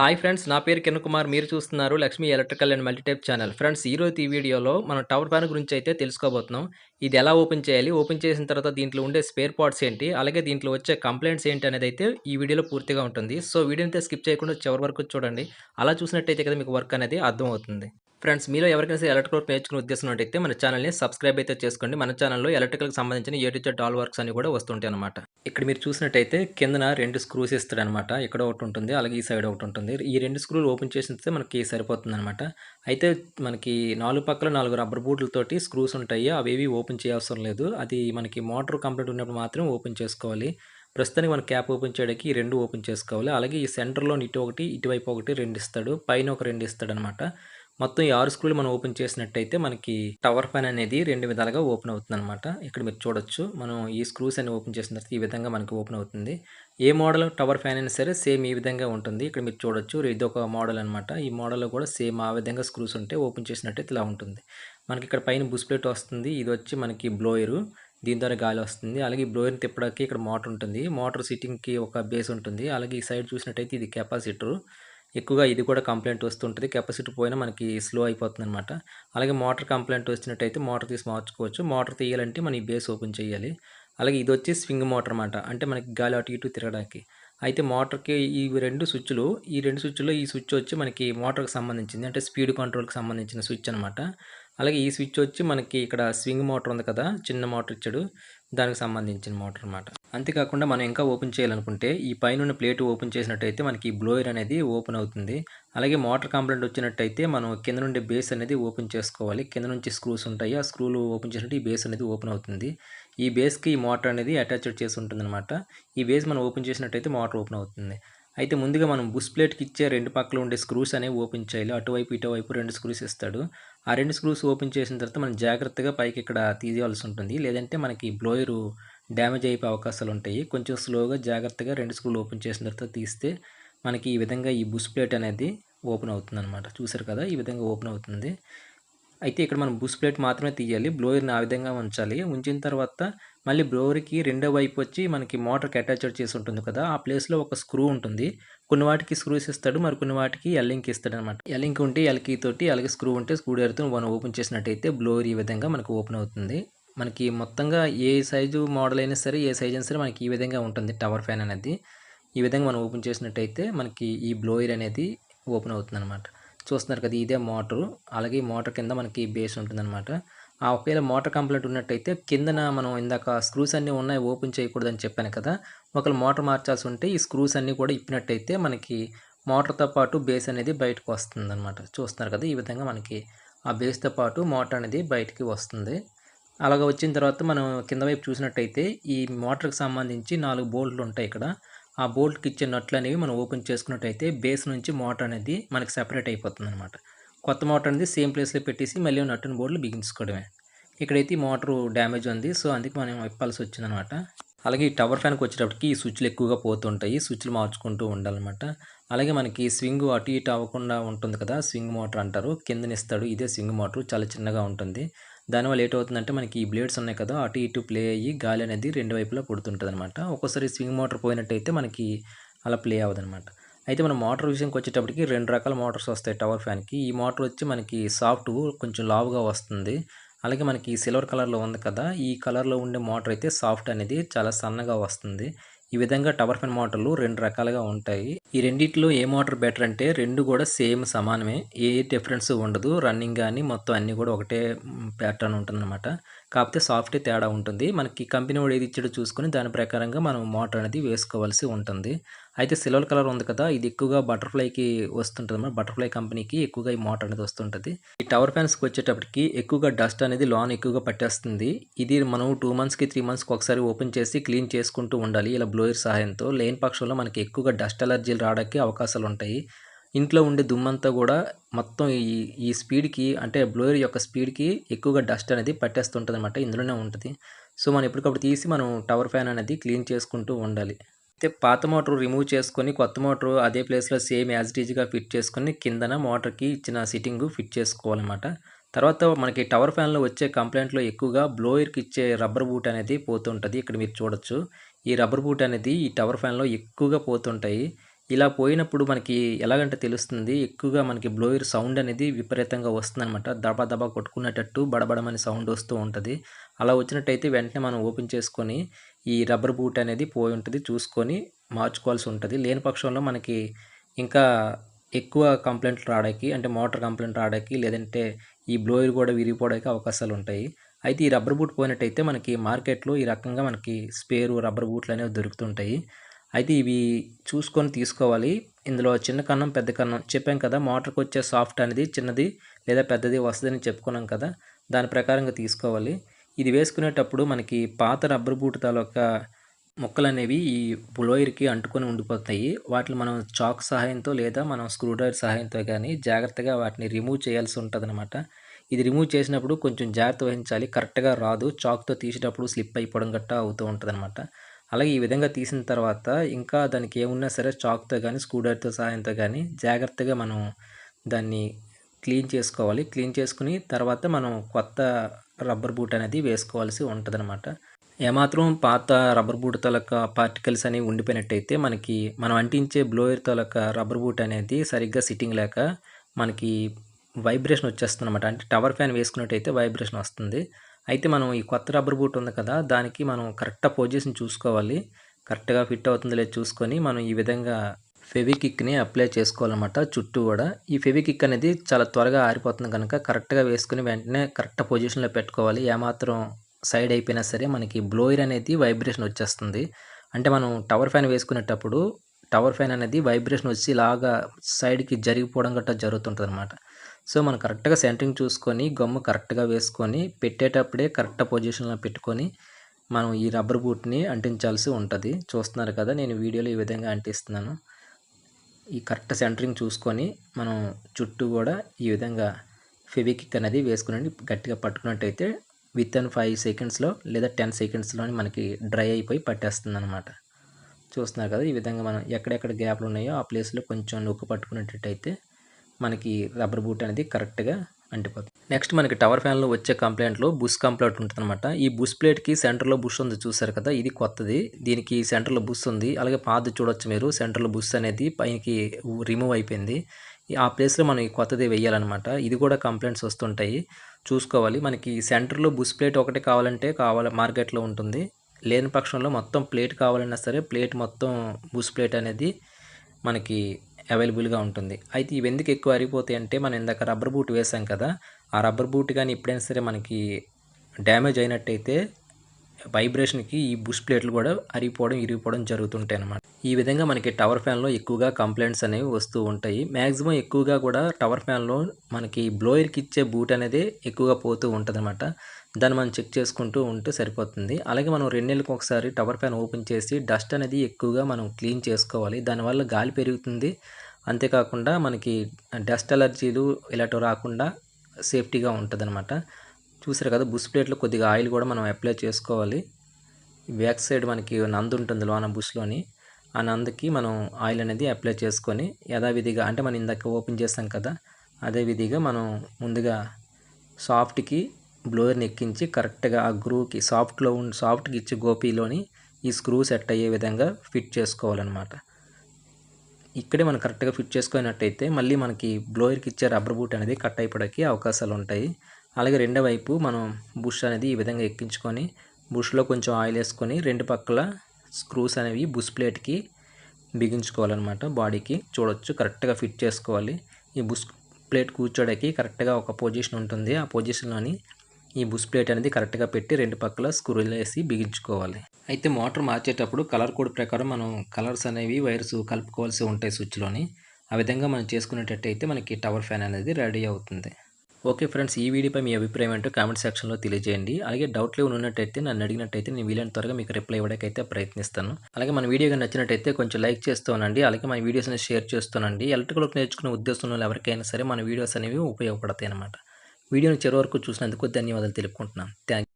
Hi friends నా పేరు కిరణ్ కుమార్. మీరు చూస్తున్నారు Lakshmi electrical and multitype channel. Friends ఈ ఈ వీడియోలో మనం టవర్ ఫ్యాన్ గురించి అయితే తెలుసుకోబోతున్నాం. ఇది ఎలా ఓపెన్ చేయాలి ఓపెన్ చేసిన తర్వాత దీంట్లో ఉండే స్పేర్ పార్ట్స్ ఏంటి అలాగే దీంట్లో వచ్చే కంప్లైంట్స్ ఏంటి అనేది అయితే ఈ వీడియోలో పూర్తిగా ఉంటుంది. సో వీడియోని అయితే స్కిప్ చేయకుండా చివరి వరకు చూడండి. అలా చూసినట్టయితే కదా మీకు వర్క్ అనేది అర్థమవుతుంది. ఫ్రెండ్స్ మీలో ఎవరికైనా సరే ఎలక్ట్రికల్ వర్క్ నేర్చుకునే ఉద్దేశం అయితే మన ఛానల్ని సబ్స్క్రైబ్ అయితే చేసుకోండి. మన ఛానల్లో ఎలక్ట్రికల్కి సంబంధించిన ఏ టు డాల్ వర్క్స్ అని కూడా వస్తుంటాయి అనమాట ఇక్కడ మీరు చూసినట్టయితే కిందన రెండు స్క్రూస్ ఇస్తాడు అనమాట ఇక్కడ ఒకటి ఉంటుంది అలాగే ఈ సైడ్ ఒకటి ఉంటుంది. ఈ రెండు స్క్రూలు ఓపెన్ చేసిస్తే మనకి సరిపోతుంది అనమాట అయితే మనకి నాలుగు పక్కల నాలుగు రబ్బర్ బూట్లతోటి స్క్రూస్ ఉంటాయి. అవేవి ఓపెన్ చేయవసరం లేదు. అది మనకి మోటార్ కంప్లీట్ ఉన్నప్పుడు మాత్రం ఓపెన్ చేసుకోవాలి. ప్రస్తుతానికి మన క్యాప్ ఓపెన్ చేయడానికి ఈ రెండు ఓపెన్ చేసుకోవాలి. అలాగే ఈ సెంటర్లో ఇటు ఒకటి ఇటువైపు ఒకటి రెండు ఇస్తాడు. పైన ఒక రెండు ఇస్తాడు అనమాట మొత్తం ఈ ఆరు స్క్రూలు మనం ఓపెన్ చేసినట్టయితే మనకి టవర్ ఫ్యాన్ అనేది రెండు విధాలుగా ఓపెన్ అవుతుంది అనమాట ఇక్కడ మీరు చూడొచ్చు మనం ఈ స్క్రూస్ అన్ని ఓపెన్ చేసిన తర్వాత ఈ విధంగా మనకి ఓపెన్ అవుతుంది. ఏ మోడల్ టవర్ ఫ్యాన్ అయినా సరే సేమ్ ఈ విధంగా ఉంటుంది. ఇక్కడ మీరు చూడొచ్చు ఇది ఒక మోడల్ అనమాట ఈ మోడల్లో కూడా సేమ్ ఆ విధంగా స్క్రూస్ ఉంటే ఓపెన్ చేసినట్టయితే ఇలా ఉంటుంది. మనకి ఇక్కడ పైన బుస్ ప్లేట్ వస్తుంది ఇది వచ్చి మనకి బ్లోయరు దీని ద్వారా గాలి వస్తుంది. అలాగే ఈ బ్లోయర్ని తిప్పడానికి ఇక్కడ మోటార్ ఉంటుంది. మోటార్ సిట్టింగ్కి ఒక బేస్ ఉంటుంది. అలాగే ఈ సైడ్ చూసినట్టయితే ఇది కెపాసిటర్. ఎక్కువగా ఇది కూడా కంప్లైంట్ వస్తుంటుంది. కెపాసిటీ పోయినా మనకి స్లో అయిపోతుంది అనమాట అలాగే మోటార్ కంప్లైంట్ వచ్చినట్టయితే మోటార్ తీసి మార్చుకోవచ్చు. మోటార్ తీయాలంటే మనం ఈ బేస్ ఓపెన్ చేయాలి. అలాగే ఇది వచ్చి స్వింగ్ మోటార్ అనమాట అంటే మనకి గాలి అటు ఇటు తిరగడానికి. అయితే మోటార్కి ఈ రెండు స్విచ్లు ఈ రెండు స్విచ్లో ఈ స్విచ్ వచ్చి మనకి మోటార్కి సంబంధించింది. అంటే స్పీడ్ కంట్రోల్కి సంబంధించిన స్విచ్ అనమాట అలాగే ఈ స్విచ్ వచ్చి మనకి ఇక్కడ స్వింగ్ మోటార్ ఉంది కదా చిన్న మోటార్ ఇచ్చాడు. దానికి సంబంధించిన మోటార్ అనమాట అంతేకాకుండా మనం ఇంకా ఓపెన్ చేయాలనుకుంటే ఈ పైన ప్లేట్ ఓపెన్ చేసినట్టయితే మనకి బ్లోయర్ అనేది ఓపెన్ అవుతుంది. అలాగే మోటార్ కంప్లైంట్ వచ్చినట్టయితే మనం కింద నుండి బేస్ అనేది ఓపెన్ చేసుకోవాలి. కింద నుంచి స్క్రూస్ ఉంటాయి. ఆ స్క్రూలు ఓపెన్ చేసినట్టు ఈ బేస్ అనేది ఓపెన్ అవుతుంది. ఈ బేస్కి ఈ మోటార్ అనేది అటాచ్డ్ చేసి ఉంటుంది అనమాట ఈ బేస్ మనం ఓపెన్ చేసినట్టయితే మోటార్ ఓపెన్ అవుతుంది. అయితే ముందుగా మనం బుష్ ప్లేట్కి ఇచ్చే రెండు పక్కల ఉండే స్క్రూస్ అనేవి ఓపెన్ చేయాలి. అటువైపు ఇటువైపు రెండు స్క్రూస్ ఇస్తాడు. ఆ రెండు స్క్రూస్ ఓపెన్ చేసిన తర్వాత మనం జాగ్రత్తగా పైకి ఇక్కడ తీసేయాల్సి ఉంటుంది. లేదంటే మనకి బ్లోయరు డ్యామేజ్ అయిపోయే అవకాశాలు ఉంటాయి. కొంచెం స్లోగా జాగ్రత్తగా రెండు స్క్రూలు ఓపెన్ చేసిన తర్వాత తీస్తే మనకి ఈ విధంగా ఈ బుష్ ప్లేట్ అనేది ఓపెన్ అవుతుంది అనమాట చూసారు కదా? ఈ విధంగా ఓపెన్ అవుతుంది. అయితే ఇక్కడ మనం బుష్ ప్లేట్ మాత్రమే తీయాలి. బ్లోయర్ని ఆ విధంగా ఉంచాలి. ఉంచిన తర్వాత మళ్ళీ బ్లోవర్కి రెండో వైపు వచ్చి మనకి మోటార్కి అటాచ్డ్ చేసి ఉంటుంది కదా ఆ ప్లేస్లో ఒక స్క్రూ ఉంటుంది. కొన్ని వాటికి స్క్రూస్ ఇస్తాడు మరి కొన్ని వాటికి ఎల్లింక్ ఇస్తాడు అనమాట ఎల్లింక్ ఉంటే ఎల్కీ తోటి అలాగే స్క్రూ ఉంటే స్క్రూ డ్రైవర్తో మనం ఓపెన్ చేసినట్టయితే బ్లోయర్ ఈ విధంగా మనకు ఓపెన్ అవుతుంది. మనకి మొత్తంగా ఏ సైజు మోడల్ అయినా సరే ఏ సైజ్ అయినా సరే మనకి ఈ విధంగా ఉంటుంది టవర్ ఫ్యాన్ అనేది. ఈ విధంగా మనం ఓపెన్ చేసినట్టయితే మనకి ఈ బ్లోయర్ అనేది ఓపెన్ అవుతుంది అనమాట చూస్తున్నారు కదా ఇదే మోటరు. అలాగే మోటార్ కింద మనకి బేస్ ఉంటుందన్నమాట. ఆ ఒకవేళ మోటార్ కంప్లైంట్ ఉన్నట్టయితే కిందన మనం ఇందాక స్క్రూస్ అన్నీ ఉన్నాయి ఓపెన్ చేయకూడదని చెప్పాను కదా ఒకవేళ మోటార్ మార్చాల్సి ఉంటే ఈ స్క్రూస్ అన్నీ కూడా ఇప్పినట్టయితే మనకి మోటార్తో పాటు బేస్ అనేది బయటకు వస్తుంది అనమాట చూస్తున్నారు కదా ఈ విధంగా మనకి ఆ బేస్తో పాటు మోటార్ అనేది బయటికి వస్తుంది. అలాగ వచ్చిన తర్వాత మనం కింద వైపు చూసినట్టయితే ఈ మోటార్కి సంబంధించి నాలుగు బోల్ట్లు ఉంటాయి ఇక్కడ. ఆ బోల్ట్కి ఇచ్చే నట్లు అనేవి మనం ఓపెన్ చేసుకున్నట్టయితే బేస్ నుంచి మోటార్ అనేది మనకి సెపరేట్ అయిపోతుంది అనమాట కొత్త మోటార్ అనేది సేమ్ ప్లేస్లో పెట్టేసి మళ్ళీ నట్టుని బోల్ట్లు బిగించుకోవడమే. ఇక్కడైతే ఈ మోటార్ డ్యామేజ్ ఉంది సో అందుకు మనం ఇప్పాల్సి వచ్చిందనమాట అలాగే ఈ టవర్ ఫ్యాన్కి వచ్చేటప్పటికి ఈ స్విచ్లు ఎక్కువగా పోతుంటాయి స్విచ్లు మార్చుకుంటూ ఉండాలన్నమాట. అలాగే మనకి స్వింగ్ అటు ఇటు అవ్వకుండా ఉంటుంది కదా స్వింగ్ మోటార్ అంటారు కిందనిస్తాడు ఇదే స్వింగ్ మోటార్ చాలా చిన్నగా ఉంటుంది. దానివల్ల లేట్ అవుతుందంటే మనకి ఈ బ్లేడ్స్ ఉన్నాయి కదా అటు ఇటు ప్లే అయ్యి గాలి అనేది రెండు వైపులా పుడుతుంటుంది అనమాట ఒక్కోసారి స్వింగ్ మోటార్ పోయినట్టయితే మనకి అలా ప్లే అవ్వదనమాట అయితే మన మోటార్ విషయంకి వచ్చేటప్పటికి రెండు రకాల మోటార్స్ వస్తాయి టవర్ ఫ్యాన్కి. ఈ మోటార్ వచ్చి మనకి సాఫ్ట్ కొంచెం లావుగా వస్తుంది. అలాగే మనకి సిల్వర్ కలర్లో ఉంది కదా ఈ కలర్లో ఉండే మోటార్ అయితే సాఫ్ట్ అనేది చాలా సన్నగా వస్తుంది. ఈ విధంగా టవర్ ఫ్యాన్ మోటార్లు రెండు రకాలుగా ఉంటాయి. ఈ రెండిట్లో ఏ మోటార్ బెటర్ అంటే రెండు కూడా సేమ్ సమానమే. ఏ డిఫరెన్స్ ఉండదు. రన్నింగ్ కానీ మొత్తం అన్నీ కూడా ఒకటే ప్యాటర్న్ ఉంటుందన్నమాట. కాకపోతే సాఫ్ట్ తేడా ఉంటుంది. మనకి కంపెనీ వాడు ఏది ఇచ్చాడో చూసుకొని దాని ప్రకారంగా మనం మోటార్ అనేది వేసుకోవాల్సి ఉంటుంది. అయితే సిల్వర్ కలర్ ఉంది కదా ఇది ఎక్కువగా బటర్ఫ్లైకి వస్తుంటుంది మన బటర్ఫ్లై కంపెనీకి ఎక్కువగా ఈ మోటార్ అనేది వస్తుంటుంది. ఈ టవర్ ఫ్యాన్స్కి వచ్చేటప్పటికి ఎక్కువగా డస్ట్ అనేది లోన్ ఎక్కువగా పట్టేస్తుంది. ఇది మనం టూ మంత్స్కి త్రీ మంత్స్కి ఒకసారి ఓపెన్ చేసి క్లీన్ చేసుకుంటూ ఉండాలి. ఇలా బ్లోయర్ సహాయంతో లేని పక్షంలో మనకి ఎక్కువగా డస్ట్ అలర్జీలు రావడానికి అవకాశాలు ఉంటాయి. ఇంట్లో ఉండే దుమ్మంతా కూడా మొత్తం ఈ ఈ స్పీడ్కి అంటే బ్లోయర్ యొక్క స్పీడ్కి ఎక్కువగా డస్ట్ అనేది పట్టేస్తుంటుంది అనమాట ఇందులోనే ఉంటుంది. సో మనం ఎప్పటికప్పుడు తీసి మనం టవర్ ఫ్యాన్ అనేది క్లీన్ చేసుకుంటూ ఉండాలి. అయితే పాత మోటార్ రిమూవ్ చేసుకొని కొత్త మోటార్ అదే ప్లేస్లో సేమ్ యాజ్ టీజ్గా ఫిట్ చేసుకొని కిందన మోటార్కి ఇచ్చిన సిట్టింగ్ ఫిట్ చేసుకోవాలన్నమాట. తర్వాత మనకి టవర్ ఫ్యాన్లో వచ్చే కంప్లైంట్లో ఎక్కువగా బ్లోయర్కి ఇచ్చే రబ్బర్ బూట్ అనేది పోతుంటుంది. ఇక్కడ మీరు చూడొచ్చు. ఈ రబ్బర్ బూట్ అనేది ఈ టవర్ ఫ్యాన్లో ఎక్కువగా పోతుంటాయి. ఇలా పోయినప్పుడు మనకి ఎలాగంటే తెలుస్తుంది ఎక్కువగా మనకి బ్లోయర్ సౌండ్ అనేది విపరీతంగా వస్తుందన్నమాట దబా దబా కొట్టుకునేటట్టు బడబడమని సౌండ్ వస్తూ ఉంటుంది అలా వచ్చినట్టయితే వెంటనే మనం ఓపెన్ చేసుకొని ఈ రబ్బర్ బూట్ అనేది పోయి ఉంటుంది చూసుకొని మార్చుకోవాల్సి ఉంటుంది లేని పక్షంలో మనకి ఇంకా ఎక్కువ కంప్లైంట్లు రావడానికి అంటే మోటార్ కంప్లైంట్ రావడానికి లేదంటే ఈ బ్లోయర్ కూడా విరిగిపోవడానికి అవకాశాలు ఉంటాయి. అయితే ఈ రబ్బర్ బూట్ పోయినట్టయితే మనకి మార్కెట్‌లో ఈ రకంగా మనకి స్పేరు రబ్బర్ బూట్లు అనేవి దొరుకుతుంటాయి. అయితే ఇవి చూసుకొని తీసుకోవాలి. ఇందులో చిన్న కన్నం, పెద్ద కన్నం చెప్పాం కదా! మోటార్‌కొచ్చే సాఫ్ట్ అనేది చిన్నది లేదా పెద్దది వస్తుందని చెప్పుకున్నాం కదా! దాని ప్రకారంగా తీసుకోవాలి. ఇది వేసుకునేటప్పుడు మనకి పాత రబ్బర్ బూట్ తాలూకా ముక్కలనేవి ఈ బ్లోయర్‌కి అంటుకొని ఉండిపోతాయి. వాటిని మనం చాక్ సహాయంతో లేదా మనం స్క్రూడ్రైవర్ సహాయంతో కానీ జాగ్రత్తగా వాటిని రిమూవ్ చేయాల్సి ఉంటదనమాట. ఇది రిమూవ్ చేసినప్పుడు కొంచెం జాగ్రత్త వహించాలి. కరెక్ట్‌గా రాదు. చాక్‌తో తీసేటప్పుడు స్లిప్ అయిపోవడం గట్టా అవుతూ ఉంటదనమాట. అలాగే ఈ విధంగా తీసిన తర్వాత ఇంకా దానికి ఏమున్నా సరే చాక్‌తో కానీ స్క్రూ సహాయంతో కానీ జాగ్రత్తగా మనం దాన్ని క్లీన్ చేసుకోవాలి. క్లీన్ చేసుకుని తర్వాత మనం కొత్త రబ్బర్ బూట్ అనేది వేసుకోవాల్సి ఉంటదనమాట. ఏమాత్రం పాత రబ్బర్ బూట్ తాలూకా పార్టికల్స్ అనేవి ఉండిపోయినట్టయితే మనకి మనం అంటించే బ్లోయర్ తాలూకా రబ్బర్ బూట్ అనేది సరిగ్గా సిట్టింగ్ లేక మనకి వైబ్రేషన్ వచ్చేస్తుందనమాట. అంటే టవర్ ఫ్యాన్ వేసుకున్నట్టయితే వైబ్రేషన్ వస్తుంది. అయితే మనం ఈ కొత్త రబ్బర్ బూట్ ఉంది కదా! దానికి మనం కరెక్ట్ పొజిషన్ చూసుకోవాలి. కరెక్ట్‌గా ఫిట్ అవుతుందో లేదో చూసుకొని మనం ఈ విధంగా ఫెవికిక్‌ని అప్లై చేసుకోవాలన్నమాట చుట్టూ కూడా ఈ ఫెవికిక్ అనేది చాలా త్వరగా ఆరిపోతుంది కనుక కరెక్ట్‌గా వేసుకుని వెంటనే కరెక్ట్ పొజిషన్‌లో పెట్టుకోవాలి. ఏమాత్రం సైడ్ అయిపోయినా సరే మనకి బ్లోయర్ అనేది వైబ్రేషన్ వచ్చేస్తుంది. అంటే మనం టవర్ ఫ్యాన్ వేసుకునేటప్పుడు టవర్ ఫ్యాన్ అనేది వైబ్రేషన్ వచ్చి ఇలాగా సైడ్‌కి జరిగిపోవడం గట్ట జరుగుతుంటుంది అనమాట సో, మనం కరెక్ట్‌గా సెంటరింగ్ చూసుకొని గమ్ము కరెక్ట్‌గా వేసుకొని పెట్టేటప్పుడే కరెక్ట్ పొజిషన్‌లో పెట్టుకొని మనం ఈ రబ్బర్ బూట్‌ని అంటించాల్సి ఉంటుంది చూస్తున్నారు కదా! నేను వీడియోలో ఈ విధంగా అంటిస్తున్నాను. ఈ కరెక్ట్ సెంటరింగ్ చూసుకొని మనం చుట్టూ కూడా ఈ విధంగా ఫెవికిక్ అనేది వేసుకుని గట్టిగా పట్టుకున్నట్టయితే వితిన్ ఫైవ్ సెకండ్స్‌లో లేదా 10 సెకండ్స్‌లోనే మనకి డ్రై అయిపోయి పట్టేస్తుందనమాట. చూస్తున్నారు కదా! ఈ విధంగా మనం ఎక్కడెక్కడ గ్యాప్‌లు ఉన్నాయో ఆ ప్లేస్‌లో కొంచెం నొక్కు పట్టుకున్నట్టయితే మనకి రబ్బర్ బూట్ అనేది కరెక్ట్‌గా అంటిపోతుంది. నెక్స్ట్ మనకి టవర్ ఫ్యాన్‌లో వచ్చే కంప్లైంట్లో బుష్ కంప్లైంట్ ఉంటుంది అనమాట ఈ బుష్ ప్లేట్‌కి సెంటర్‌లో బుష్ ఉంది చూసారు కదా! ఇది కొత్తది. దీనికి సెంటర్‌లో బుష్ ఉంది. అలాగే పాత చూడొచ్చు మీరు. సెంటర్‌లో బుష్ అనేది పైకి రిమూవ్ అయిపోయింది. ఆ ప్లేస్‌లో మనం ఈ కొత్తది వెయ్యాలనమాట. ఇది కూడా కంప్లైంట్స్ వస్తుంటాయి. చూసుకోవాలి. మనకి సెంటర్‌లో బుష్ ప్లేట్ ఒకటి కావాలంటే కావాలి మార్కెట్‌లో ఉంటుంది. లేని పక్షంలో మొత్తం ప్లేట్ కావాలన్నా సరే ప్లేట్ మొత్తం బుష్ ప్లేట్ అనేది మనకి అవైలబుల్‌గా ఉంటుంది. అయితే ఇవి ఎందుకు ఎక్కువ అరిగిపోతాయి అంటే మనం ఇందాక రబ్బర్ బూట్ వేసాం కదా! ఆ రబ్బర్ బూట్ కానీ ఎప్పుడైనా సరే మనకి డ్యామేజ్ అయినట్టయితే వైబ్రేషన్‌కి ఈ బుష్ ప్లేట్లు కూడా అరిగిపోవడం, ఇరిగిపోవడం జరుగుతుంటాయనమాట. ఈ విధంగా మనకి టవర్ ఫ్యాన్‌లో ఎక్కువగా కంప్లైంట్స్ అనేవి వస్తూ ఉంటాయి. మాక్సిమం ఎక్కువగా కూడా టవర్ ఫ్యాన్‌లో మనకి బ్లోయర్‌కి ఇచ్చే బూట్ అనేది ఎక్కువగా పోతూ ఉంటుంది దాన్ని మనం చెక్ చేసుకుంటూ ఉంటే సరిపోతుంది. అలాగే మనం రెండేళ్ళకి ఒకసారి టవర్ ఫ్యాన్ ఓపెన్ చేసి డస్ట్ అనేది ఎక్కువగా మనం క్లీన్ చేసుకోవాలి. దానివల్ల గాలి పెరుగుతుంది. అంతేకాకుండా మనకి డస్ట్ అలర్జీలు ఇలాంటివి రాకుండా సేఫ్టీగా ఉంటదనమాట. చూసారు కదా! బుష్ ప్లేట్‌లో కొద్దిగా ఆయిల్ కూడా మనం అప్లై చేసుకోవాలి. బ్యాక్ సైడ్ మనకి నందు ఉంటుంది లోన బుష్‌లోని. ఆ నందుకి మనం ఆయిల్ అనేది అప్లై చేసుకొని యథావిధిగా అంటే మనం ఇందాక ఓపెన్ చేస్తాం కదా! అదే విధిగా మనం ముందుగా సాఫ్ట్‌కి బ్లోయర్‌ని ఎక్కించి కరెక్ట్‌గా ఆ గ్రూకి సాఫ్ట్‌లో ఉండి సాఫ్ట్‌కి ఇచ్చే గోపీలోని ఈ స్క్రూ సెట్ అయ్యే విధంగా ఫిట్ చేసుకోవాలనమాట. ఇక్కడే మనం కరెక్ట్‌గా ఫిట్ చేసుకున్నట్టయితే మళ్ళీ మనకి బ్లోయర్‌కి ఇచ్చే రబ్బర్ బూట్ అనేది కట్ అయిపోవడానికి అవకాశాలు ఉంటాయి. అలాగే రెండో వైపు మనం బుష్ అనేది ఈ విధంగా ఎక్కించుకొని బుష్‌లో కొంచెం ఆయిల్ వేసుకొని రెండు పక్కల స్క్రూస్ అనేవి బుష్ ప్లేట్‌కి బిగించుకోవాలన్నమాట బాడీకి. చూడొచ్చు కరెక్ట్‌గా ఫిట్ చేసుకోవాలి. ఈ బుష్ ప్లేట్ కూర్చోడానికి కరెక్ట్‌గా ఒక పొజిషన్ ఉంటుంది. ఆ పొజిషన్‌లోని ఈ బుష్ ప్లేట్ అనేది కరెక్ట్‌గా పెట్టి రెండు పక్కల స్క్రూలు వేసి బిగించుకోవాలి. అయితే మోటార్ మార్చేటప్పుడు కలర్ కోడ్ ప్రకారం మనం కలర్స్ అనేవి వైర్స్ కలుపుకోవాల్సి ఉంటాయి స్విచ్‌లోని. ఆ విధంగా మనం చేసుకునేటట్టయితే మనకి టవర్ ఫ్యాన్ అనేది రెడీ అవుతుంది. ఓకే ఫ్రెండ్స్ ఈ వీడియోపై మీ అభిప్రాయం ఏంటో కామెంట్ సెక్షన్‌లో తెలియజేయండి. అలాగే డౌట్లు ఉన్నట్టయితే నన్ను అడిగినట్టయితే నేను వీలైన త్వరగా మీకు రిప్లై ఇవ్వడానికైతే ప్రయత్నిస్తాను. అలాగే మన వీడియో నచ్చినట్టయితే కొంచెం లైక్ చేస్తూ అలాగే మన వీడియోస్‌ని షేర్ చేస్తూనండి. ఎలక్ట్రికల్ నేర్చుకునే ఉద్దేశంలో ఎవరికైనా సరే మన వీడియోస్ అనేవి ఉపయోగపడతాయన్నమాట. వీడియోని చివరి వరకు చూసినందుకు ధన్యవాదాలు తెలుపుకుంటున్నాను. థ్యాంక్